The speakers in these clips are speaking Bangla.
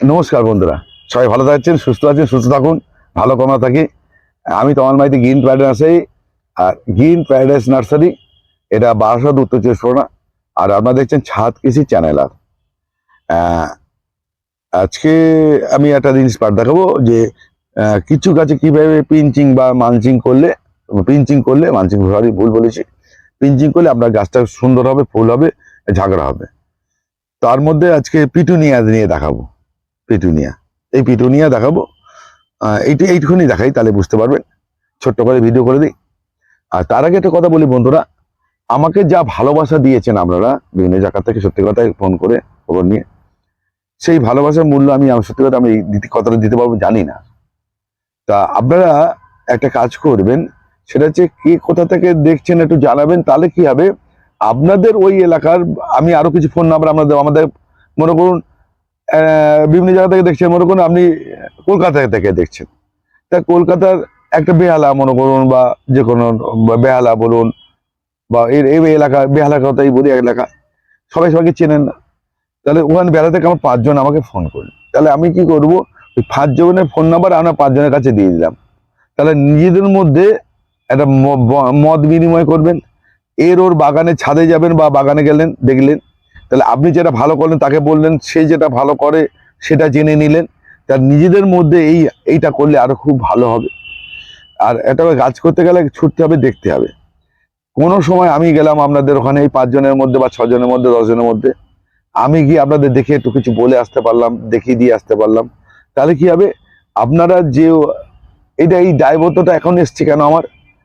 নমস্কার বন্ধুরা, সবাই ভালো থাকছেন, সুস্থ আছেন, সুস্থ থাকুন, ভালো কমা থাকি। আমি তোমার মাইতে গ্রিন প্যারাডাইস নার্সারি আর গ্রিন প্যারাডাইস নার্সারি, এটা বারাসাত, উত্তর চব্বিশ পরগনা, আর আপনারা দেখছেন ছাদ কৃষি চ্যানেল আর। আজকে আমি একটা জিনিস পাঠ দেখাবো যে কিছু গাছে কীভাবে পিঞ্চিং বা মানচিং করলে, পিঞ্চিং করলে মানচিং সরি, ভুল বলেছি, পিঞ্চিং করলে আপনার গাছটা সুন্দর হবে, ফুল হবে ঝাগড়া হবে। তার মধ্যে আজকে পিটুনিয়া নিয়ে দেখাবো। পিটুনিয়া। এই পিটুনিয়া দেখাবো। এইটু এইটুকুনি দেখাই, তাহলে বুঝতে পারবেন। ছোট্ট করে ভিডিও করে দিই। আর তার আগে একটা কথা বলি বন্ধুরা, আমাকে যা ভালোবাসা দিয়েছেন আপনারা, বিভিন্ন জায়গা থেকে সত্যি কথাই ফোন করে খবর নিয়ে, সেই ভালোবাসার মূল্য আমি সত্যি কথা আমি দিতে কথাটা দিতে পারব জানি না। তা আপনারা একটা কাজ করবেন, সেটা হচ্ছে কে কোথা থেকে দেখছেন একটু জানাবেন, তাহলে কি হবে? আপনাদের ওই এলাকার আমি আরও কিছু ফোন নাম্বার আপনাদের আমাদের মনে করুন বিভিন্ন জায়গা থেকে দেখছেন, মনে করুন আপনি কলকাতা থেকে দেখছেন। তা কলকাতার একটা বেহালা মনে করুন বা যে কোনো বেহালা বলুন বা এর এই এলাকা, বেহালা কথাই বলি এলাকা। সবাই সবাইকে চেনেন না। তাহলে ওখানে বেলা থেকে আমার পাঁচজন আমাকে ফোন করলেন। তাহলে আমি কি করব? ওই পাঁচজনের ফোন নাম্বার আমরা পাঁচজনের কাছে দিয়ে দিলাম। তাহলে নিজেদের মধ্যে একটা ম- ব- মত বিনিময় করবেন। এর ওর বাগানে ছাদে যাবেন বা বাগানে গেলেন, দেখলেন। তাহলে আপনি যেটা ভালো করলেন তাকে বললেন, সে যেটা ভালো করে সেটা জেনে নিলেন। তার নিজেদের মধ্যে এই, এইটা করলে আরও খুব ভালো হবে। আর এটা গাছ করতে গেলে ছুটতে হবে, দেখতে হবে। কোনো সময় আমি গেলাম আপনাদের ওখানে, এই পাঁচজনের মধ্যে বা ছজনের মধ্যে, দশজনের মধ্যে। আমি গিয়ে আপনাদের দেখে একটু কিছু বলে আসতে পারলাম, দেখিয়ে দিয়ে আসতে পারলাম। তাহলে কি হবে? আপনারা যে এটা এই দায়বদ্ধতা এখন এসছে কেন আমার?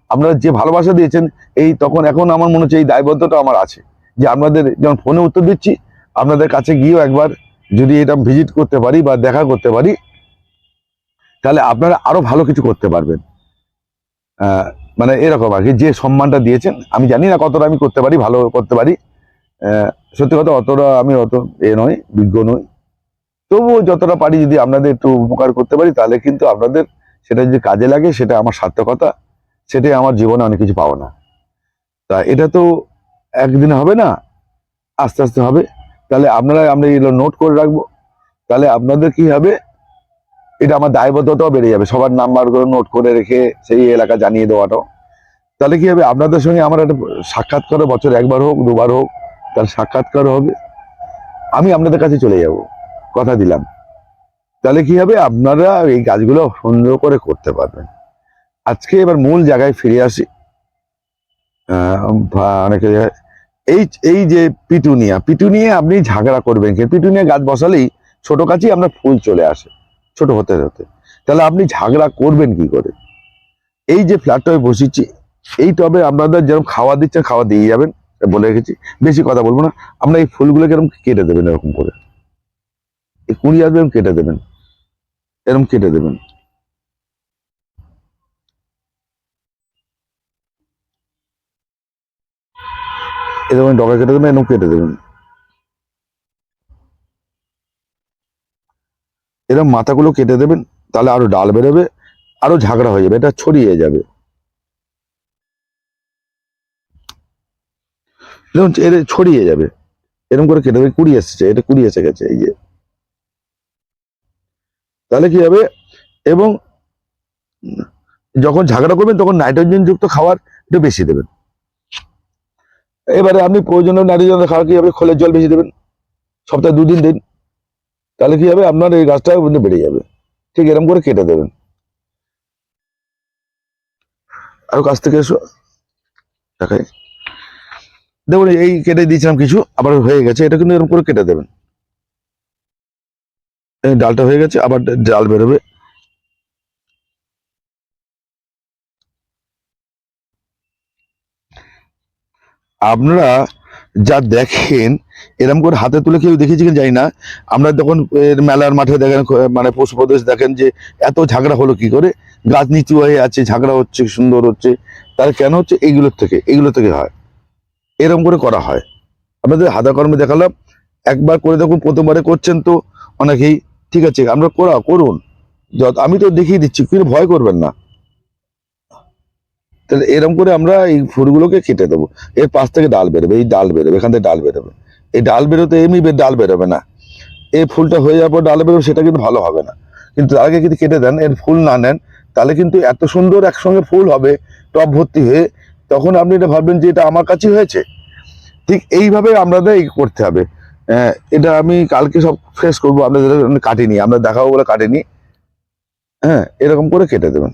আপনারা যে ভালোবাসা দিয়েছেন, এই তখন, এখন আমার মনে হচ্ছে এই দায়বদ্ধতা আমার আছে। যে আপনাদের যেমন ফোনে উত্তর দিচ্ছি, আপনাদের কাছে গিয়েও একবার যদি এটা ভিজিট করতে পারি বা দেখা করতে পারি, তাহলে আপনারা আরও ভালো কিছু করতে পারবেন। মানে এরকম আর কি, যে সম্মানটা দিয়েছেন, আমি জানি না কতটা আমি করতে পারি, ভালো করতে পারি। সত্যি কথা অতটা আমি অত এ নয় বিজ্ঞ নই। তবুও যতটা পারি যদি আপনাদের একটু উপকার করতে পারি, তাহলে কিন্তু আপনাদের সেটা যদি কাজে লাগে, সেটা আমার সার্থকতা, সেটাই আমার জীবনে অনেক কিছু পাবো না তা এটা তো একদিনে হবে না, আস্তে আস্তে হবে। তাহলে আপনারা, আমরা এগুলো নোট করে রাখব। তাহলে আপনাদের কি হবে? এটা আমার দায়বদ্ধতাও বেড়ে যাবে। সবার নাম্বার করে নোট করে রেখে সেই এলাকা জানিয়ে দেওয়াটাও। তাহলে কি হবে? আপনাদের সঙ্গে আমার একটা সাক্ষাৎকার বছর একবার হোক, দুবার হোক তার সাক্ষাৎকার হবে। আমি আপনাদের কাছে চলে যাব। কথা দিলাম। তাহলে কি হবে? আপনারা এই কাজগুলো সুন্দর করে করতে পারবেন। আজকে এবার মূল জায়গায় ফিরে আসি। অনেকে এই এই যে পিটুনিয়া পিটুনিয়া আপনি ঝাগড়া করবেন কি পিটুনিয়া গাছ বসালেই ছোট গাছই আমরা ফুল চলে আসে, ছোট হতে হতে। তাহলে আপনি ঝাগড়া করবেন কি করে? এই যে ফ্ল্যাটটায় বসেছি, এই টবে আপনাদের যেরকম খাওয়া দিচ্ছে, খাওয়া দিয়ে যাবেন, বলে রেখেছি। বেশি কথা বলব না, আমরা এই ফুলগুলোকে এরকম কেটে দেবেন এরকম করে। এই কুড়ি আসবে কেটে দেবেন, এরকম কেটে দেবেন। এরকম ডগা কেটে দেবেন, এরকম কেটে দেবেন। এরকম মাথাগুলো কেটে দেবেন, তাহলে আরও ডাল বেরোবে, আরও ঝাগড়া হয়ে যাবে, এটা ছড়িয়ে যাবে। দেখুন এটা ছড়িয়ে যাবে। এরকম করে কেটে দেবে কুড়ি এসেছে, এটা কুড়ি এসে গেছে, এই যে। তাহলে কি হবে? এবং যখন ঝাগড়া করবেন, তখন নাইট্রোজেন যুক্ত খাবার একটু বেশি দেবেন। এবারে আপনি প্রয়োজনীয় নাইট্রোজেন খাবার কি হবে খোলের জল বেশি দেবেন, সপ্তাহে দুদিন দিন, তাহলে কি হবে? আপনার এই গাছটা বেড়ে যাবে। ঠিক এরকম করে কেটে দেবেন। আরও কাছ থেকে এসো। দেখাই। দেখুন, এই কেটে দিয়েছিলাম কিছু, আবার হয়ে গেছে। এটা কিন্তু এরকম করে কেটে দেবেন। ডালটা হয়ে গেছে, আবার ডাল বেরোবে। আপনারা যা দেখেন এরকম করে হাতে তুলে কেউ দেখেছি কিনা জানি না। আমরা যখন এর মেলার মাঠে দেখেন মানে পশু প্রদেশ দেখেন যে এত ঝাগড়া হলো কি করে? গাছ নিচু হয়ে আছে, ঝাগড়া হচ্ছে, সুন্দর হচ্ছে। তার কেন হচ্ছে? এইগুলোর থেকে, এইগুলো থেকে হয়। এরকম করে করা হয়। আপনাদের হাতে কর্মে দেখালাম। একবার করে দেখুন, প্রথমবারে করছেন তো অনেকেই। ঠিক আছে, আমরা করা, করুন। আমি তো দেখিয়ে দিচ্ছি, কিন্তু ভয় করবেন না। তাহলে এরকম করে আমরা এই ফুলগুলোকে কেটে দেবো। এর পাশ থেকে ডাল বেরোবে এই ডাল বেরোবে এখান থেকে ডাল বেরোবে। এই ডাল বেরোতে এমনি ডাল বেরোবে না। এই ফুলটা হয়ে যাওয়ার পর ডাল বেরোবে সেটা কিন্তু ভালো হবে না। কিন্তু তার আগে যদি কেটে দেন এর ফুল না নেন তাহলে কিন্তু এত সুন্দর একসঙ্গে ফুল হবে টব ভর্তি হয়ে তখন আপনি এটা ভাববেন যে এটা আমার কাছেই হয়েছে। ঠিক এইভাবে আমাদের এই করতে হবে। আহ, এটা আমি কালকে সব ফ্রেশ করব জন্য কাটিনি আমরা দেখাবো বলে কাটিনি হ্যাঁ এরকম করে কেটে দেবেন।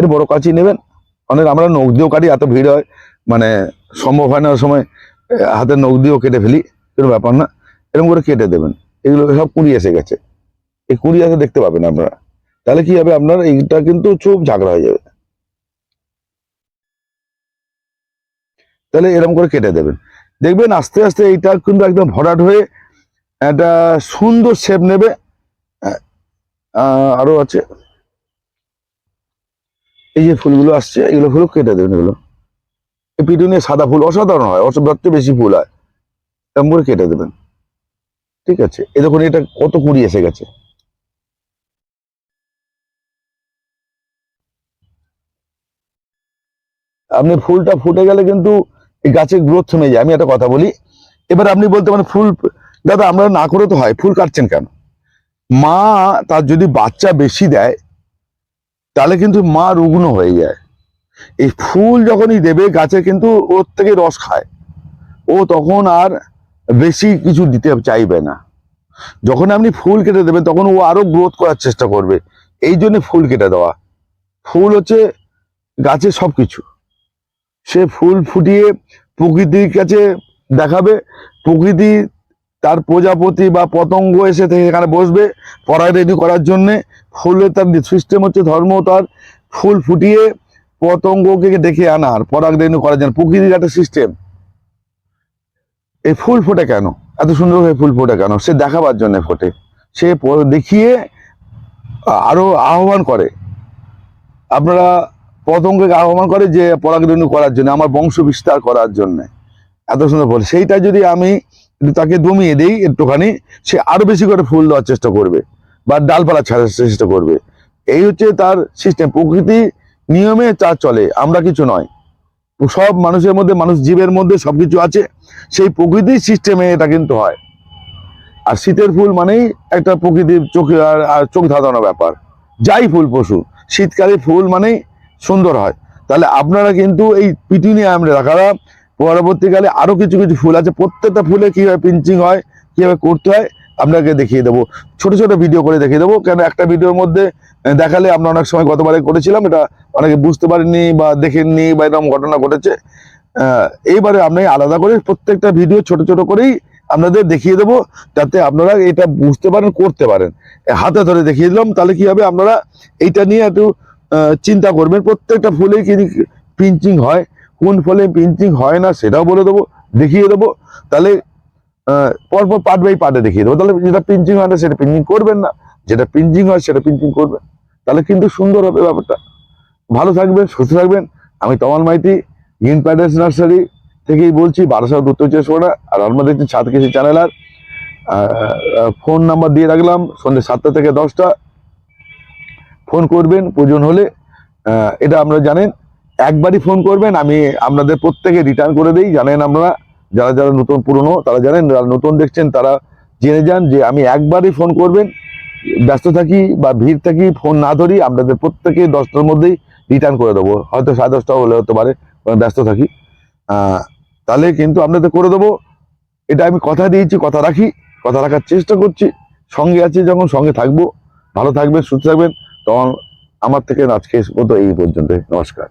এর বড় কাঁচি নেবেন। অনেক আমরা নখ দিয়েও কাটি এত ভিড় হয়। মানে সম্ভব হয় না সময় আহ, হাতে নখ দিয়েও কেটে ফেলি কোনো ব্যাপার না। এরকম করে কেটে দেবেন। এগুলো সব কুড়ি এসে গেছে। এই কুড়ি এসে দেখতে পাবেন আপনারা। তাহলে কি হবে? আপনার এইটা কিন্তু চুপ ঝাগড়া হয়ে যাবে। তাহলে এরকম করে কেটে দেবেন। দেখবেন আস্তে আস্তে এইটা কিন্তু একদম ভরাট হয়ে একটা সুন্দর শেপ নেবে। আহ, আহ, আরও আছে। এই যে ফুলগুলো আসছে, এগুলো ফুল কেটে দেবেন এগুলো। এই পিটুনিয়া সাদা ফুল অসাধারণ হয় অসাধারণ বেশি ফুল হয়। এরকম করে কেটে দেবেন। ঠিক আছে? এই দেখুন, এটা কত কুড়ি এসে গেছে। আপনি ফুলটা ফুটে গেলে কিন্তু এই গাছের গ্রোথ থেমে যায়। আমি একটা কথা বলি, এবার আপনি বলতে পারেন ফুল দাদা, আমরা না করে তো হয়, ফুল কাটছেন কেন? মা তার যদি বাচ্চা বেশি দেয় তাহলে কিন্তু মা রুগ্ন হয়ে যায়। এই ফুল যখনই দেবে, গাছে কিন্তু ওর থেকে রস খায়। ও তখন আর বেশি কিছু দিতে চাইবে না। যখন আপনি ফুল কেটে দেবেন, তখন ও আরও গ্রোথ করার চেষ্টা করবে। এই জন্য ফুল কেটে দেওয়া। ফুল হচ্ছে গাছের সবকিছু। সে ফুল ফুটিয়ে প্রকৃতির কাছে দেখাবে। প্রকৃতি প্রজাপতি বা পতঙ্গ এসে থেকে এখানে বসবে পরাগ রেডি করার জন্যে। ফুলের তার সিস্টেম হচ্ছে, ধর্ম তার ফুল ফুটিয়ে পতঙ্গকে ডেকে আনার পরাগ রেণু করার জন্য। প্রকৃতির একটা সিস্টেম এই ফুল ফোটে কেন? এত সুন্দর হয়ে ফুল ফোটে কেন? সে দেখাবার জন্য ফোটে। সে দেখিয়ে আ- আরও আহ্বান করে। আপনারা পতঙ্গকে আহ্বান করে যে পরাগ রেণু করার জন্য, আমার বংশ বিস্তার করার জন্য। এত সুন্দর ফুল সেইটা যদি আমি তাকে দমিয়ে দিই একটুখানি, সে আরও বেশি করে ফুল দেওয়ার চেষ্টা করবে বা ডালপালা ছাড়ার চেষ্টা করবে। এই হচ্ছে তার সিস্টেম প্রকৃতি নিয়মে তা চলে, আমরা কিছু নয়। সব মানুষের মধ্যে, মানুষ জীবের মধ্যে সবকিছু আছে, সেই প্রকৃতির সিস্টেমে এটা কিন্তু হয়। আর শীতের ফুল মানেই একটা প্রকৃতির চোখে আর চোখ ধাঁধানো ব্যাপার। যাই ফুল পশু, শীতকালে ফুল মানেই সুন্দর হয়। তাহলে আপনারা কিন্তু এই পিটুনিয়া আমরা রাখারা পরবর্তীকালে আরও কিছু কিছু ফুল আছে। প্রত্যেকটা ফুলে কীভাবে পিঞ্চিং হয়, কীভাবে করতে হয়, আপনাকে দেখিয়ে দেবো। ছোট ছোট ভিডিও করে দেখিয়ে দেবো। কেন একটা ভিডিওর মধ্যে দেখালে আমরা অনেক সময় গতবারে করেছিলাম, এটা অনেকে বুঝতে পারেননি বা দেখেননি বা এরকম ঘটনা ঘটেছে। এইবারে আপনি আলাদা করে প্রত্যেকটা ভিডিও ছোট ছোট করেই আপনাদের দেখিয়ে দেবো, যাতে আপনারা এটা বুঝতে পারেন, করতে পারেন। হাতে ধরে দেখিয়ে দিলাম, তাহলে কি হবে? আপনারা এইটা নিয়ে একটু চিন্তা করবেন। প্রত্যেকটা ফুলেই কিন্তু পিঞ্চিং হয়। কোন ফলে পিঞ্চিং হয় না সেটাও বলে দেবো, দেখিয়ে দেবো। তাহলে পরপর পার্ট বাই পার্টে দেখিয়ে দেবো। তাহলে যেটা পিঞ্চিং হয় না সেটা পিঞ্চিং করবেন না। যেটা পিঞ্চিং হয় সেটা পিঞ্চিং করবেন। তাহলে কিন্তু সুন্দর হবে ব্যাপারটা। ভালো থাকবেন, সুস্থ থাকবেন। আমি Tamal Maiti green paradise nursery থেকেই বলছি বারোশো উত্তর চব্বিশ পরগনা আর আমরা দেখছি ছাদ কেজি চ্যানেল আর ফোন নাম্বার দিয়ে রাখলাম, সন্ধ্যে সাতটা থেকে দশটা। ফোন করবেন, প্রয়োজন হলে এটা আপনারা জানেন। একবারই ফোন করবেন, আমি আপনাদের প্রত্যেকে রিটার্ন করে দিই। জানেন আপনারা, যারা যারা নতুন পুরনো, তারা জানেন, যারা নতুন দেখছেন, তারা জেনে যান যে আমি একবারই ফোন করবেন। ব্যস্ত থাকি বা ভিড় থাকি, ফোন না ধরি, আপনাদের প্রত্যেকে দশটার মধ্যেই রিটার্ন করে দেবো। হয়তো সাড়ে দশটা হলে হতে পারে ব্যস্ত থাকি। তাহলে কিন্তু আপনাদের করে দেবো। এটা আমি কথা দিয়েছি, কথা রাখি, কথা রাখার চেষ্টা করছি। সঙ্গে আছি যখন, সঙ্গে থাকব। ভালো থাকবেন, সুস্থ থাকবেন। তখন আমার থেকে আজকে মতো এই পর্যন্ত নমস্কার।